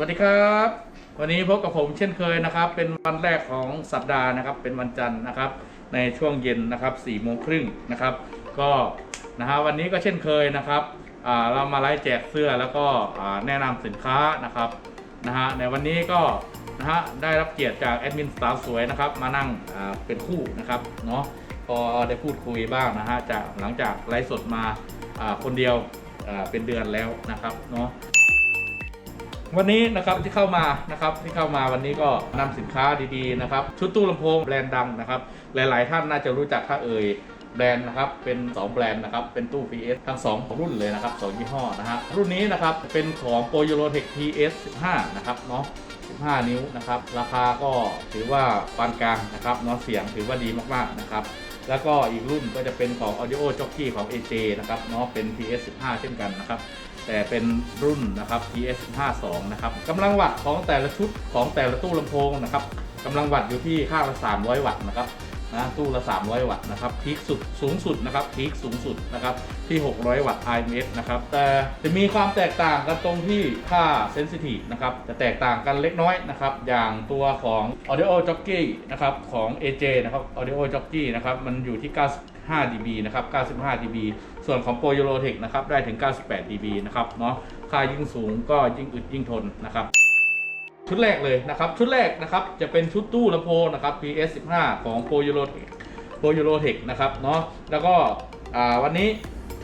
วัสดีครับ วันนี้พบกับผมเช่นเคยนะครับ เป็นวันแรกของสัปดาห์นะครับ เป็นวันจันทร์นะครับ ในช่วงเย็นนะครับ4ี่โมงครึ่งนะครับ ก็นะฮะวันนี้ก็เช่นเคยนะครับเรามาไลฟ์แจกเสื้อแล้วก็แนะนำสินค้านะครับนะฮะในวันนี้ก็นะฮะได้รับเกียรติจากแอดมินสาวสวยนะครับ มานั่งเป็นคู่นะครับเนาะพอได้พูดคุยบ้างนะฮะจากหลังจากไลฟ์สดมาคนเดียวเป็นเดือนแล้วนะครับเนาะ วันนี้นะครับที่เข้ามานะครับที่เข้ามาวันนี้ก็นำสินค้าดีๆนะครับชุดตู้ลำโพงแบรนด์ดังนะครับ หลายๆ ท่านน่าจะรู้จักถ้าเอ่ยแบรนด์นะครับเป็น 2 แบรนด์นะครับเป็นตู้ PS ทั้ง 2 รุ่นเลยนะครับ 2 ยี่ห้อนะฮะรุ่นนี้นะครับเป็นของ p o y o l o t e c h PS 15 นะครับเนาะ15 นิ้วนะครับ ราคาก็ถือว่าปานกลางนะครับเนาะเสียงถือว่าดีมากๆนะครับแล้วก็อีกรุ่นก็จะเป็นของ Audio Jockey ของ AJ นะครับเนาะเป็น PS 15 เช่นกันนะครับ แต่เป็นรุ่นนะครับ PS 52นะครับกำลังวัตต์ของแต่ละชุดของแต่ละตู้ลำโพงนะครับกำลังวัตต์อยู่ที่ข้าละ 300 วัตต์นะครับนะตู้ละ 300 วัตต์นะครับพีคสุดสูงสุดนะครับพีคสูงสุดนะครับที่ 600 วัตต์ IMS นะครับแต่จะมีความแตกต่างกันตรงที่ค่า Sensitive นะครับจะแตกต่างกันเล็กน้อยนะครับอย่างตัวของ Audio Jockey นะครับของ AJ นะครับ Audio Jockey นะครับมันอยู่ที่ 95 dB นะครับ 95 dB ส่วนของโปรยูโรเทคนะครับได้ถึง 98 dB นะครับเนาะค่ายิ่งสูงก็ยิ่งอึดยิ่งทนนะครับชุดแรกเลยนะครับชุดแรกนะครับจะเป็นชุดตู้ลำโพงนะครับ PS 15 ของโปรยูโรเทคโปรยูโรเทคนะครับเนาะแล้วก็วันนี้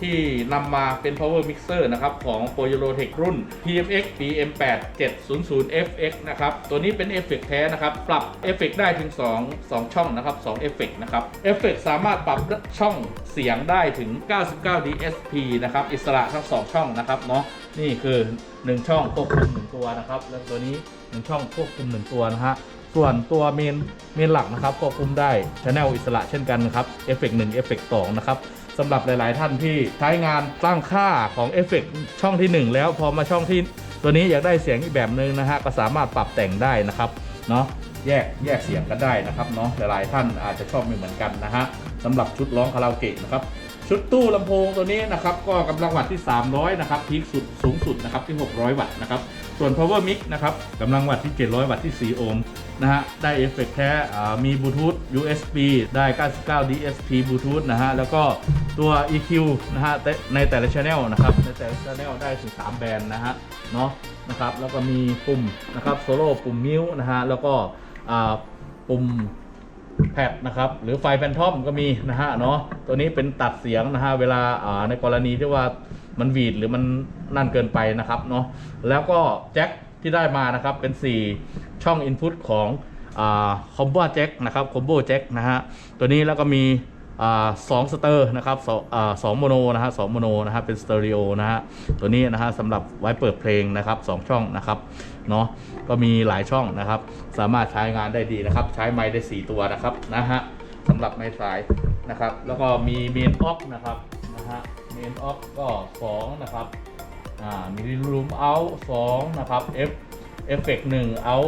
ที่นำมาเป็น power mixer นะครับ ของ Pro Euro Tech รุ่น PMX PM8 700 FX นะครับ ตัวนี้เป็นเอฟเฟกต์แท้นะครับ ปรับเอฟเฟกต์ได้ถึง 2 2 ช่องนะครับ2เอฟเฟกต์นะครับเอฟเฟกต์สามารถปรับช่องเสียงได้ถึง 99 DSP นะครับ อิสระทั้ง 2 ช่องนะครับเนาะนี่คือ 1 ช่องควบคุม 1 ตัวนะครับ แล้วตัวนี้ 1 ช่องควบคุม 1 ตัวนะฮะส่วนตัวเมนเมนหลักนะครับควบคุมได้ชแนลอิสระเช่นกันนะครับเอฟเฟกต์1เอฟเฟกต์2นะครับ สำหรับหลาย ๆ ท่านที่ใช้งานตั้งค่าของเอฟเฟกช่องทีหนึ่1 แล้วพอมาช่องที่ตัวนี้อยากได้เสียงอีกแบบหนึ่งนะฮะก็สามารถปรับแต่งได้นะครับเนาะแยกแยกเสียงกันได้นะครับเนาะหลาย ๆ ท่านอาจจะชอบไม่เหมือนกันนะฮะสำหรับชุดร้องคาราโอเกะนะครับชุดตู้ลำโพงตัวนี้นะครับก็กำลังวัตต์ที่ 300 นะครับพีคสุดสูงสุดนะครับที่ 600 วัตต์นะครับส่วน power mix นะครับกำลังวัตต์ที่ 700 วัตต์ที่ 4 โอห์ม นะฮะ ได้เอฟเฟกต์แท้มีบลูทูธ USB ได้ 99 DSP บลูทูธนะฮะ แล้วก็ตัว EQ นะฮะ ในแต่ละ channel นะครับ ในแต่ละ channel ได้ถึง 3 แบรนด์นะฮะ เนาะนะครับ แล้วก็มีปุ่มนะครับโซโล่ปุ่มมิวนะฮะ แล้วก็ปุ่มแพดนะครับ หรือไฟแฟนทอมก็มีนะฮะเนาะตัวนี้เป็นตัดเสียงนะฮะ เวลาอ่าในกรณีที่ว่ามันหวีดหรือมันนั่นเกินไปนะครับเนาะแล้วก็แจ็ค ที่ได้มานะครับเป็น 4 ช่อง Input ของคอมโบแจ็คนะครับคอมโบแจ็คนะฮะตัวนี้แล้วก็มีสองสเตอร์นะครับสองอ่าสองโมโนนะฮะสองโมโนนะฮะเป็นสเตอริโอนะฮะตัวนี้นะฮะสำหรับไว้เปิดเพลงนะครับสองช่องนะครับเนาะก็มีหลายช่องนะครับ สามารถใช้งานได้ดีนะครับ ใช้ไม้ได้ 4 ตัวนะครับนะฮะสำหรับไม้สายนะครับ แล้วก็มีเมนออกนะครับนะฮะเมนออกก็2นะครับ อ่ามีรูมเอาสองนะครับเอฟเอฟเฟกหนึ่งเอา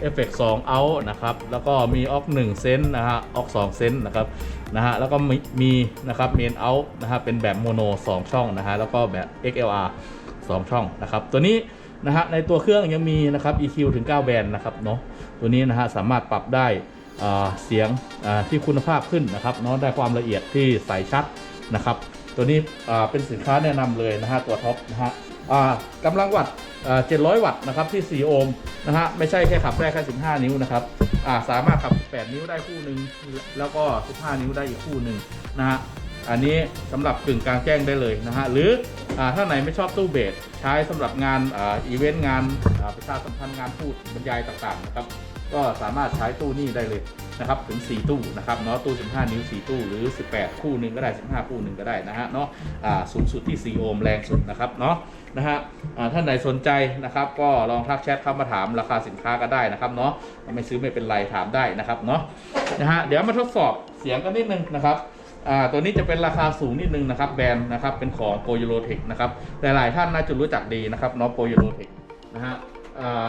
เอฟเฟกสองเอานะครับ แล้วก็มีออก1เซนนะฮะออก2เซนนะครับนะฮะแล้วก็มีมีนะครับเมนเอานะฮะเป็นแบบโมโน2 ช่องนะฮะแล้วก็แบบ XLR 2 ช่องนะครับ ตัวนี้นะฮะในตัวเครื่องยังมีนะครับ EQ ถึง 9 แบนด์นะครับเนาะตัวนี้นะฮะสามารถปรับได้เสียงที่คุณภาพขึ้นนะครับเนาะได้ความละเอียดที่ใสชัดนะครับ ตัวนี้เป็นสินค้าแนะนำเลยนะฮะตัวท็อปนะฮะ กำลังวัตต์อ่า700วัตต์นะครับที่ 4 โอห์มนะฮะไม่ใช่แค่ขับได้แค่ 15 นิ้วนะครับสามารถขับ 8 นิ้วได้คู่หนึ่งแล้วก็ 15 นิ้วได้อีกคู่หนึ่งนะฮะ อันนี้สำหรับกึ่งกลางแจ้งได้เลยนะฮะหรืออถ้าไหนไม่ชอบตู้เบสใช้สำหรับงานอ,อีเวนต์งานประชาสัมพันธ์งานพูดบรรยายต่างๆนะครับก็สามารถใช้ตู้นี้ได้เลยนะครับถึง 4 ตู้นะครับเนาะตู้ 15 นิ้ว 4 ตู้หรือ 18 คู่หนึ่งก็ได้ 15 คู่หนึ่งก็ได้นะฮะเนาะสูงสุดที่ 4 โอห์มแรงสุดนะครับเนาะนะฮะอ่าท่านไหนสนใจนะครับก็ลองทักแชทเข้ามาถามราคาสินค้าก็ได้นะครับเนาะไม่ซื้อไม่เป็นไรถามได้นะครับเนาะนะฮะเดี๋ยวมาทดสอบเสียงกันนิดนึงนะครับ ตัวนี้จะเป็นราคาสูงนิดนึงนะครับแบรนด์นะครับเป็นของโปรยูโรเทคนะครับหลายๆท่านน่าจะรู้จักดีนะครับเนาะโปรยูโรเทคนะฮะอ่า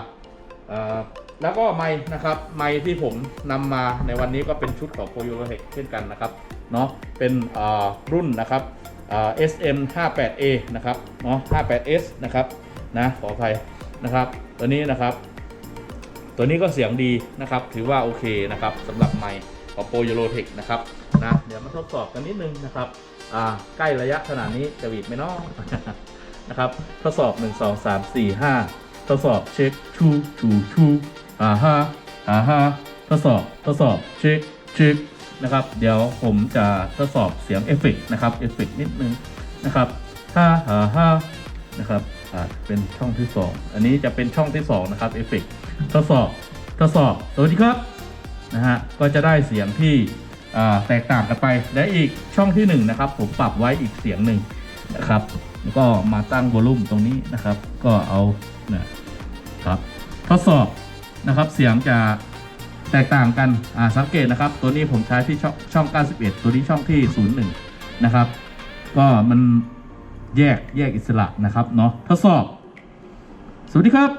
อ่าแล้วก็ไม้นะครับไม้ที่ผมนำมาในวันนี้ก็เป็นชุดของโปรยูโรเทคเช่นกันนะครับเนาะเป็นอ่ารุ่นนะครับอ่า SM 58A นะครับเนาะ 58S นะครับนะขออภัยนะครับตัวนี้นะครับ ตัวนี้ก็เสียงดีนะครับ ถือว่าโอเคนะครับสำหรับไมค์ของโปรยูโรเทคนะครับ นะเดี๋ยวมาทดสอบกันนิดนึงนะครับอ่าใกล้ระยะขนาดนี้จะหวีดไหมเนาะนะครับทดสอบ 1 2 3 4 5 ทดสอบเช็คชูชูชูอ่าฮะอ่าฮะทดสอบทดสอบเช็คเช็คนะครับ เดี๋ยวผมจะทดสอบเสียงเอฟเฟกนะครับเอฟเฟกนิดนึงนะครับฮ่าฮ่าฮ่านะครับอ่าเป็นช่องที่ 2 อันนี้จะเป็นช่องที่ 2 นะครับเอฟเฟกทดสอบทดสอบสวัสดีครับนะฮะก็จะได้เสียงที่ แตกต่างกันไปและอีกช่องที่1นะครับผมปรับไว้อีกเสียงหนึ่งนะครับแล้วก็มาตั้งวอลลุ่มตรงนี้นะครับ ก็เอานะครับทดสอบนะครับเสียงจะแตกต่างกันอ่าสังเกตนะครับ ตัวนี้ผมใช้ที่ช่องช่อง 91 ตัวนี้ช่องที่ 01 นะครับ ก็มันแยกแยกอิสระนะครับเนาะทดสอบ สวัสดีครับ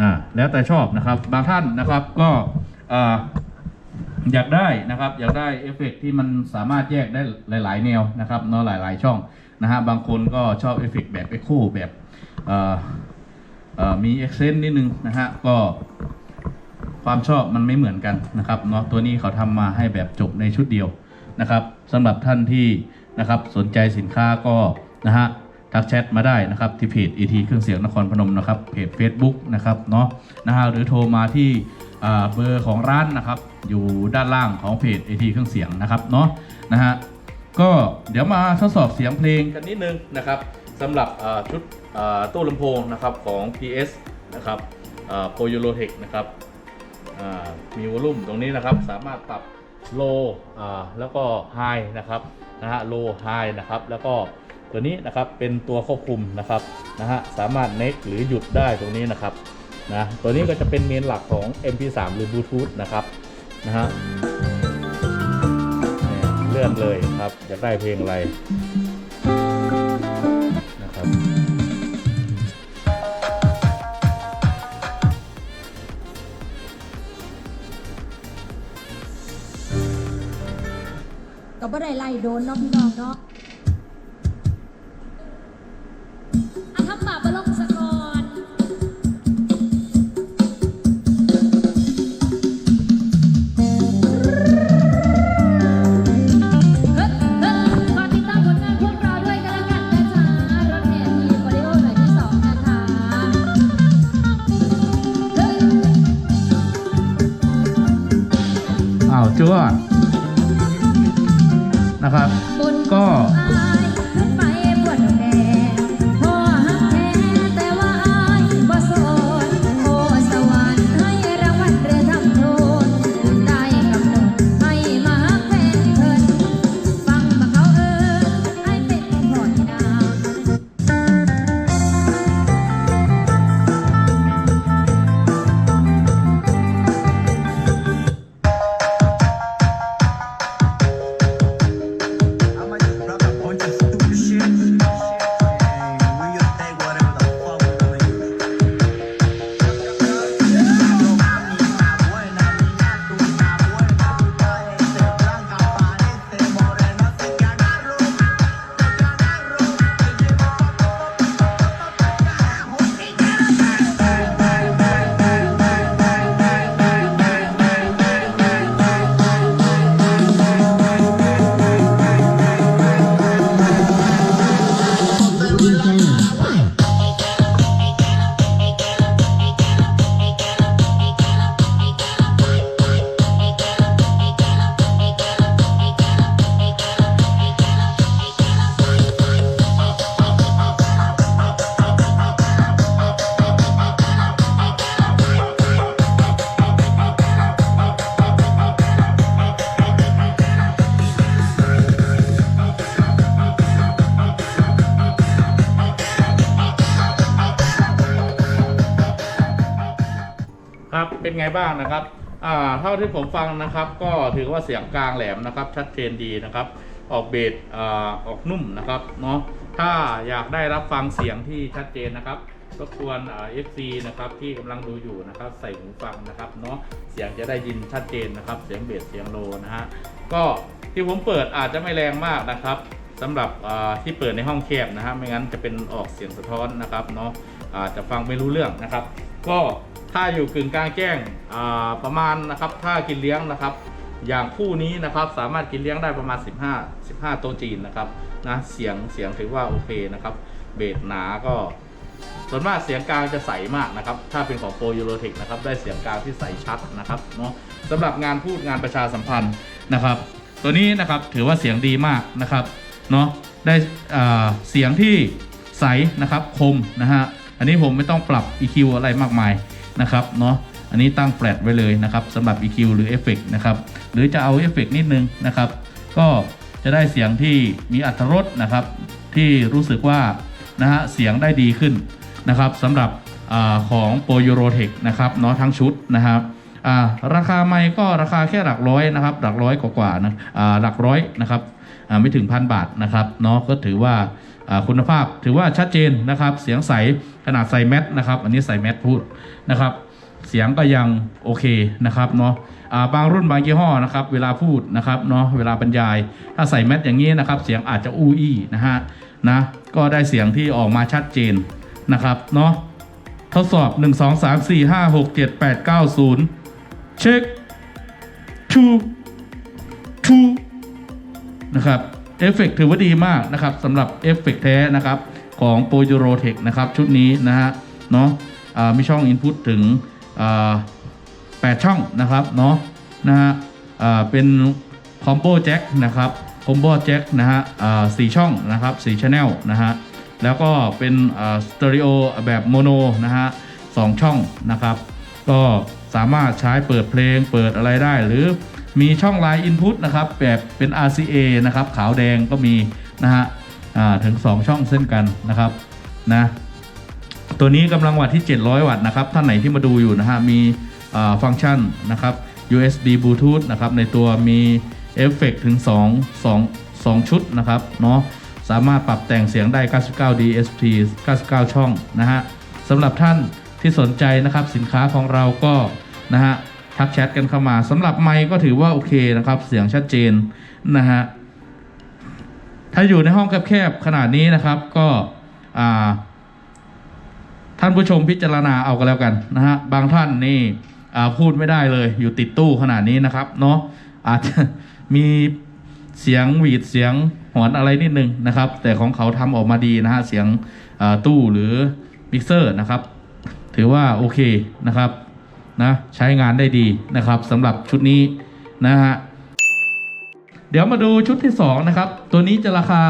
อ่าแล้วแต่ชอบนะครับ บางท่านนะครับก็อ่า อยากได้นะครับ อยากได้เอฟเฟกต์ที่มันสามารถแยกได้หลาย ๆ แนวนะครับเนาะหลาย ๆ ช่องนะฮะบางคนก็ชอบเอฟเฟกต์แบบเอ็กโคแบบมีเอ็กเซนต์นิดนึงนะฮะก็ความชอบมันไม่เหมือนกันนะครับเนาะตัวนี้เขาทำมาให้แบบจบในชุดเดียวนะครับสำหรับท่านที่นะครับสนใจสินค้าก็นะฮะทักแชทมาได้นะครับที่เพจ ET เครื่องเสียงนครพนมนะครับเพจ Facebook นะครับเนาะนะฮะหรือโทรมาที่ เบอร์ของร้านนะครับ อยู่ด้านล่างของเพจ AT เครื่องเสียงนะครับเนาะนะฮะก็เดี๋ยวมาทดสอบเสียงเพลงกันนิดนึงนะครับสำหรับชุดตู้ลำโพงนะครับของ PS นะครับโปรยูโรเทคนะครับมีวอลลุ่มตรงนี้นะครับ สามารถปรับโลแล้วก็ไฮนะครับนะฮะโลไฮนะครับ แล้วก็ตัวนี้นะครับเป็นตัวควบคุมนะครับนะฮะสามารถเน็กหรือหยุดได้ตรงนี้นะครับ นะตัวนี้ก็จะเป็นเมนหลักของ MP3 หรือ Bluetooth นะครับนะฮะเลื่อนเลยครับอยากได้เพลงอะไรนะครับก็บ่ได้ไล่โดนเนาะพี่น้องเนาะ อ้าวจ้วนะครับ งบ้างนะครับอ่าเท่าที่ผมฟังนะครับ ก็ถือว่าเสียงกลางแหลมนะครับ ชัดเจนดีนะครับ ออกเบสอ่าออกนุ่มนะครับเนาะถ้าอยากได้รับฟังเสียงที่ชัดเจนนะครับรบกวนเอฟซีนะครับที่กำลังดูอยู่นะครับ ใส่หูฟังนะครับเนาะเสียงจะได้ยินชัดเจนนะครับ เสียงเบสเสียงโลนะฮะก็ที่ผมเปิดอาจจะไม่แรงมากนะครับสำหรับอ่าที่เปิดในห้องแคบนะฮะไม่งั้นจะเป็นออกเสียงสะท้อนนะครับเนาะอาจจะฟังไม่รู้เรื่องนะครับ ก็ ถ้าอยู่กึ่งกลางแจ้งประมาณนะครับ ถ้ากินเลี้ยงนะครับ อย่างคู่นี้นะครับสามารถกินเลี้ยงได้ประมาณ 15 15ต๊ะจีนนะครับนะเสียงเสียงถือว่าโอเคนะครับ เบสหนาก็ส่วนมากเสียงกลางจะใสมากนะครับ ถ้าเป็นของโปรยูโรเทคนะครับ ได้เสียงกลางที่ใสชัดนะครับเนาะสำหรับงานพูดงานประชาสัมพันธ์นะครับ ตัวนี้นะครับถือว่าเสียงดีมากนะครับเนาะได้เสียงที่ใสนะครับคมนะฮะอันนี้ผมไม่ต้องปรับ EQ อะไรมากมาย นะครับเนาะอันนี้ตั้งแฟลตไว้เลยนะครับสำหรับ EQ หรือเอฟเฟกนะครับหรือจะเอาเอฟเฟกนิดนึงนะครับก็จะได้เสียงที่มีอัตรสนะครับ ที่รู้สึกว่านะฮะเสียงได้ดีขึ้นนะครับสำหรับอของโปรยูโรเทคนะครับเนาะทั้งชุดนะครับราคาไม่ก็ราคาแค่หลักร้อยนะครับ หลักร้อยกว่าๆนะหลักร้อยนะครับไม่ถึงพันบาทนะครับเนาะก็ถือว่า คุณภาพถือว่าชัดเจนนะครับ เสียงใสขนาดใส่แมสนะครับ อันนี้ใส่แมสพูดนะครับ เสียงก็ยังโอเคนะครับเนาะบางรุ่นบางยี่ห้อนะครับ เวลาพูดนะครับเนาะเวลาบรรยาย ถ้าใส่แมสอย่างนี้นะครับ เสียงอาจจะอู้อี้นะฮะนะก็ได้เสียงที่ออกมาชัดเจนนะครับเนาะทดสอบ 1 2 3 4 5 6 7 8 9 0 เช็ค two two นะครับ เอฟเฟกถือว่าดีมากนะครับสำหรับเอฟเฟกแท้นะครับของ p o u r o t e c h นะครับชุดนี้นะฮะเนาะมีช่อง Input ถึงอ่า8ช่องนะครับเนาะนะฮะเป็นคอมโบแจ็คนะครับคอมโบแจ็คนะฮะสี่ช่องนะครับสี่ชแนลนะฮะแล้วก็เป็นสเตอริโอแบบโมโนนะฮะสองช่องนะครับ ก็สามารถใช้เปิดเพลงเปิดอะไรได้หรือ มีช่อง Line Input นะครับแบบเป็น RCA นะครับขาวแดงก็มีนะฮะถึง 2 ช่องเส้นกันนะครับนะตัวนี้กำลังวัตต์ที่ 700 วัตต์นะครับท่านไหนที่มาดูอยู่นะฮะมีฟังก์ชันนะครับ USB Bluetooth นะครับในตัวมีเอฟเฟกถึง 2 2 2 ชุดนะครับเนาะสามารถปรับแต่งเสียงได้ 99 DSP 99 ช่องนะฮะสำหรับท่านที่สนใจนะครับสินค้าของเราก็นะฮะ ทักแชทกันเข้ามาสำหรับไมค์ก็ถือว่าโอเคนะครับ เสียงชัดเจนนะฮะถ้าอยู่ในห้องแคบๆขนาดนี้นะครับก็อ่าท่านผู้ชมพิจารณาเอากันแล้วกันนะฮะบางท่านนี่อ่าพูดไม่ได้เลยอยู่ติดตู้ขนาดนี้นะครับเนาะอาจจะมีเสียงหวีดเสียงหอนอะไรนิดนึงนะครับ แต่ของเขาทำออกมาดีนะฮะเสียงตู้หรือมิกเซอร์นะครับ ถือว่าโอเคนะครับ นะใช้งานได้ดีนะครับสำหรับชุดนี้นะฮะเดี๋ยวมาดูชุดที่ 2 นะครับ ตัวนี้จะราคา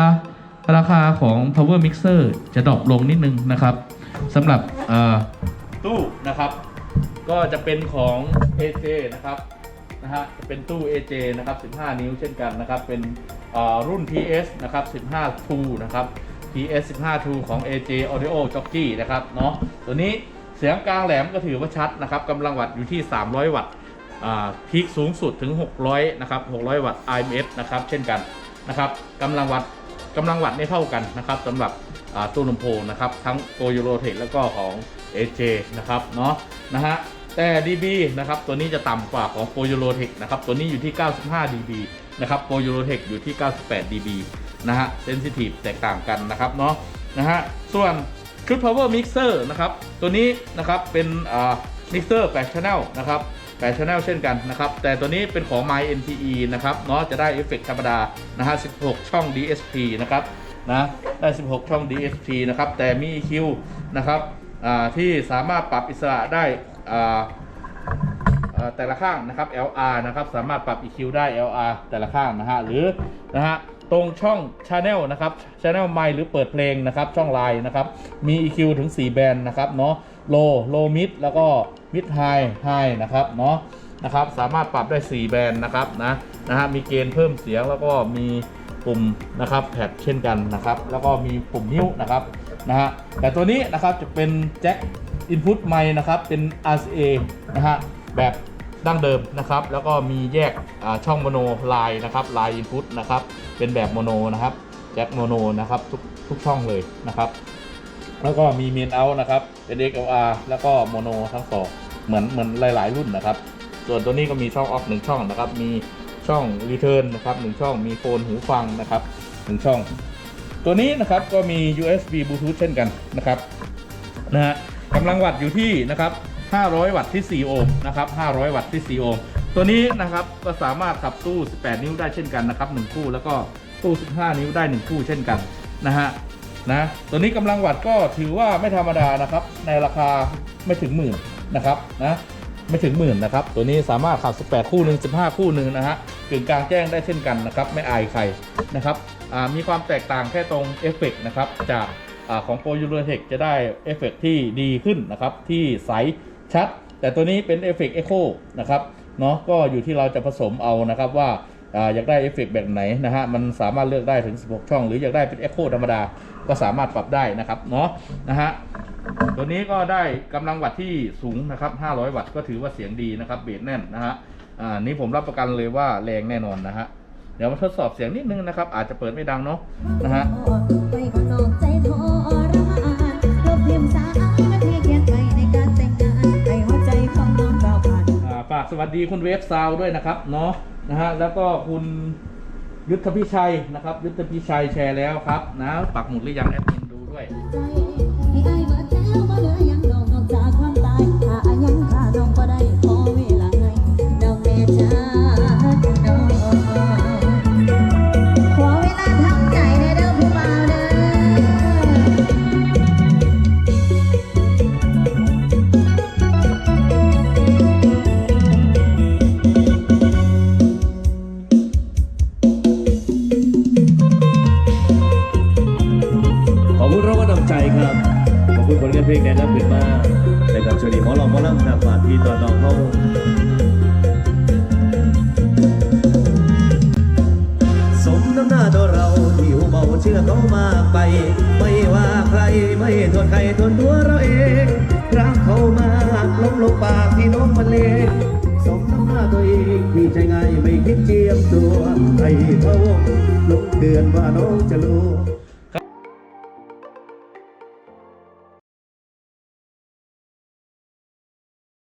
ราคาของ power mixer จะดรอปลงนิดนึงนะครับสำหรับตู้นะครับ ก็จะเป็นของ AJ นะครับนะฮะจะเป็นตู้ AJ นะครับ 15 นิ้วเช่นกันนะครับ เป็นรุ่น PS นะครับ 15 2 นะครับ PS 15 2 ของ AJ Audio Jockey นะครับเนาะตัวนี้ เสียงกลางแหลมก็ถือว่าชัดนะครับกำลังวัตต์อยู่ที่ 300 วัตต์พีคสูงสุดถึง 600 นะครับ 600 วัตต์ IMF นะครับ เช่นกันนะครับกำลังวัตต์กำลังวัตต์ไม่เท่ากันนะครับสำหรับตู้ลำโพงนะครับ ทั้ง Go Euro Tech แล้วก็ของ AJ นะครับเนาะนะฮะแต่ dB นะครับ ตัวนี้จะต่ำกว่าของ Go Euro Tech นะครับ ตัวนี้อยู่ที่ 95 dB นะครับ Go Euro Tech อยู่ที่ 98 dB นะฮะเซนซิทีฟแตกต่างกันนะครับเนาะนะฮะส่วน ชุด power mixer นะครับ ตัวนี้นะครับเป็นอ่า mixer 8 channel นะครับ8 channel เช่นกันนะครับ แต่ตัวนี้เป็นของ My NTE นะครับเนาะจะได้เอฟเฟกต์ธรรมดานะฮะ16 ช่อง DSP นะครับนะได้ 16 ช่อง DSP นะครับ แต่มี EQ นะครับที่สามารถปรับอิสระได้แต่ละข้างนะครับ LR นะครับ สามารถปรับ EQ ได้ LR แต่ละข้างนะฮะ หรือนะฮะ ตรงช่อง Channel นะครับ Channel ไมหรือเปิดเพลงนะครับช่องไลน์นะครับมี EQ ถึง 4 แบนด์นะครับเนาะ Low Low Mid แล้วก็ Mid High High นะครับเนาะนะครับสามารถปรับได้ 4 แบนด์นะครับนะนะฮะมีเกณฑ์เพิ่มเสียงแล้วก็มีปุ่มนะครับแพดเช่นกันนะครับแล้วก็มีปุ่มนิ้วนะครับนะฮะแต่ตัวนี้นะครับจะเป็นแจ็ค Input ไมนะครับเป็น RCA นะฮะแบบ ดั้งเดิมนะครับ แล้วก็มีแยกช่องโมโนไลน์นะครับไลน์อินพุตนะครับ เป็นแบบโมโนนะครับแจ็คโมโนนะครับทุกทุกช่องเลยนะครับ แล้วก็มีเมนเอานะครับเป็น XLR แล้วก็โมโนทั้งสองเหมือนเหมือนหลาย ๆ รุ่นนะครับ ส่วนตัวนี้ก็มีช่องออฟหนึ่งช่องนะครับ มีช่องรีเทิร์นนะครับหนึ่งช่องมีโฟนหูฟังนะครับหนึ่งช่อง ตัวนี้นะครับก็มี USB Bluetooth เช่นกันนะครับนะฮะกำลังวัตต์อยู่ที่นะครับ 500 วัตต์ที่ 4 โอห์มนะครับ 500 วัตต์ที่ 4 โอห์ม ตัวนี้นะครับก็สามารถขับตู้ 18 นิ้วได้เช่นกันนะครับ 1 คู่ แล้วก็ตู้ 15 นิ้วได้ 1 คู่เช่นกันนะฮะ นะ ตัวนี้กำลังวัตต์ก็ถือว่าไม่ธรรมดานะครับ ในราคาไม่ถึงหมื่นนะครับนะ ไม่ถึงหมื่นนะครับ ตัวนี้สามารถขับ 18 คู่หนึ่ง15 คู่หนึ่งนะฮะกึ่งกลางแจ้งได้เช่นกันนะครับ ไม่อายใครนะครับอ่ามีความแตกต่างแค่ตรงเอฟเฟกต์นะครับจากอาของ Pro u r o t e c h จะได้เอฟเฟกต์ที่ดีขึ้นนะครับ ที่ใส ชัด แต่ตัวนี้เป็นเอฟเฟกต์เอ็กโคนะครับเนาะก็อยู่ที่เราจะผสมเอานะครับว่าอยากได้เอฟเฟกต์แบบไหนนะฮะมันสามารถเลือกได้ถึง 16 ช่อง หรืออยากได้เป็นเอ็กโคธรรมดาก็สามารถปรับได้นะครับเนาะนะฮะตัวนี้ก็ได้กำลังวัตต์ที่สูงนะครับ 500 วัตต์ก็ถือว่าเสียงดีนะครับเบสแน่นนะฮะอ่านี่ผมรับประกันเลยว่าแรงแน่นอนนะฮะเดี๋ยวมาทดสอบเสียงนิดนึงนะครับ อาจจะเปิดไม่ดังเนาะนะฮะ สวัสดีคุณเวฟซาวด้วยนะครับเนาะนะฮะแล้วก็คุณยุทธพิชัยนะครับ ยุทธพิชัยแชร์แล้วครับ นะ ปักหมุดหรือยังแอดมินดูด้วย ลงาเพลงแนะนำขึ้นมาในกับชนีหมอลองหมอลำจากฝากพี่ตอนน้องเขาสมน้ำหน้าตัวเราที่หูเบาเชื่อเขามากไป ไม่ว่าใครไม่ทนใครทนตัวเราเองรักเขามากล้มลงปากที่น้องมันเลงสมน้ำหน้าตัวเองที่ใจง่ายไม่คิดเจียมตัวให้เขาลงเดือนว่าน้องจะรู้